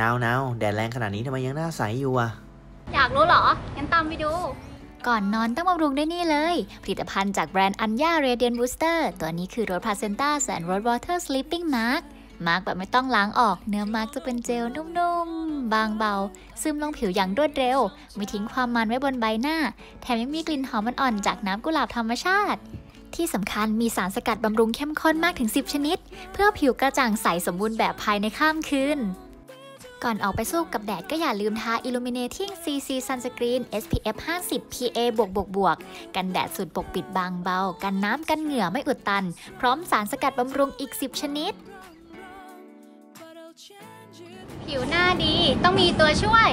นาวนาแดดแรงขนาดนี้ทำไมยังหน้าใสอยู่อะ อยากรู้เหรอ งั้นตามไปดู ก่อนนอนต้องบำรุงด้วยนี่เลย ผลิตภัณฑ์จากแบรนด์อัญญาเรเดียนบูสเตอร์ตัวนี้คือรสพาเซนต้าแสนรสวอเตอร์สลิปปิ้งมาร์กมาร์กแบบไม่ต้องล้างออก เนื้อมาร์กจะเป็นเจลนุ่มๆ บางเบา ซึมลงผิวอย่างรวดเร็ว ไม่ทิ้งความมันไว้บนใบหน้า แถมยังมีกลิ่นหอมอ่อนๆจากน้ำกุหลาบธรรมชาติ ที่สำคัญมีสารสกัดบำรุงเข้มข้นมากถึง 10 ชนิด เพื่อผิวกระจ่างใสสมบูรณ์แบบภายในข้ามคืน ก่อนออกไปสู้กับแดดก็อย่าลืมทา Illuminating CC Sunscreen SPF 50 PA บวกบวกบวกกันแดดสูตรปกปิดบางเบา กันน้ำกันเหงื่อไม่อุดตัน พร้อมสารสกัดบำรุงอีก 10 ชนิด ผิวหน้าดีต้องมีตัวช่วย